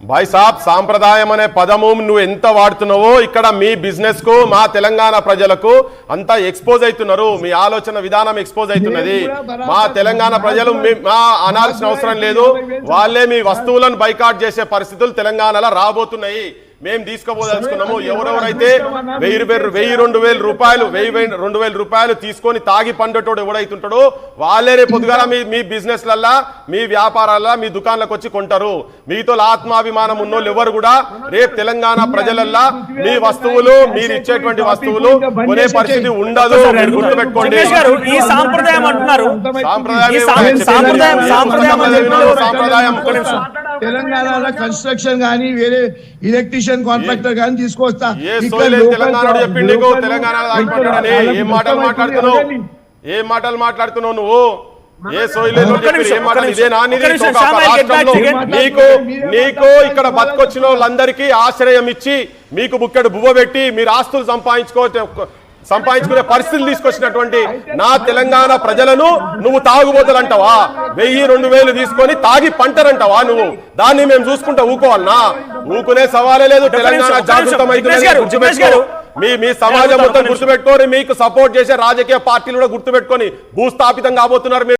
భాయ్ సాబ్ సాంప్రదాయం అనే పదము నువ్వు ఎంత వాడుతున్నావో ఇక్కడ మీ బిజినెస్కు మా తెలంగాణ ప్రజలకు అంతా ఎక్స్పోజ్ అవుతున్నారు. మీ ఆలోచన విధానం ఎక్స్పోజ్ అవుతున్నది. మా తెలంగాణ ప్రజలు మా అనాల్సిన అవసరం లేదు. వాళ్ళే మీ వస్తువులను బైకాట్ చేసే పరిస్థితులు తెలంగాణలో రాబోతున్నాయి. మేము తీసుకోబోదలుచుకున్నాము. ఎవరెవరైతే వెయ్యి రూపాయలు వెయ్యి రెండు వేల రూపాయలు వెయ్యి రెండు వేల రూపాయలు తీసుకొని తాగి పండేటోడు ఎవడైతుంటాడో వాళ్ళే రేపు పొద్దుగాల మీ మీ బిజినెస్ లల్లా మీ వ్యాపారాల మీ దుకాణాలకు వచ్చి కొంటారు. మీతో ఆత్మాభిమానం ఉన్నోళ్ళు ఎవరు కూడా రేపు తెలంగాణ ప్రజలల్లా మీ వస్తువులు మీరు ఇచ్చేటువంటి వస్తువులు కొనే పరిస్థితి ఉండదు. మీరు గుర్తుపెట్టుకోండి. జగదీష్ గారు ఈ సాంప్రదాయం అంటున్నారు. సాంప్రదాయం సాంప్రదాయం తెలంగాణలో కన్స్ట్రక్షన్ కానీ వేరే ఎలక్ట్రీషియన్ కాంట్రాక్టర్ కానీ తీసుకొస్తా. ఏ మాటలు మాట్లాడుతున్నావు. ఏం మాటలు మాట్లాడుతున్నావు నువ్వు? ఏ సోయలే ఒక్క నిమిషం, ఏం ఒక్క మాటలు నిమిషం, ఇదేనా? నీది? ఒక్క నిమిషం, ఒక శ్యామయ్య, get back, రాష్ట్రంలో get- నీకు నీకు ఇక్కడ బతికొచ్చిన వాళ్ళందరికీ ఆశ్రయం ఇచ్చి మీకు బుక్కెడు బువ్వ పెట్టి మీరు ఆస్తులు సంపాదించుకో సంపాదించుకునే పరిస్థితులు తీసుకొచ్చినటువంటి నా తెలంగాణ ప్రజలను నువ్వు తాగుబోతులు అంటావా వెయ్యి రెండు వేలు తీసుకొని తాగి పంటరంటావా నువ్వు? దాన్ని మేము చూసుకుంటా ఊకోవాలనా? ఊకునే సవాలే లేదు తెలంగాణ జాగృతం. మీ మీ సమాజం మొత్తం. గుర్తుపెట్టుకొని మీకు సపోర్ట్ చేసే రాజకీయ పార్టీలు కూడా గుర్తుపెట్టుకొని భూస్థాపితం కాబోతున్నారు మీరు.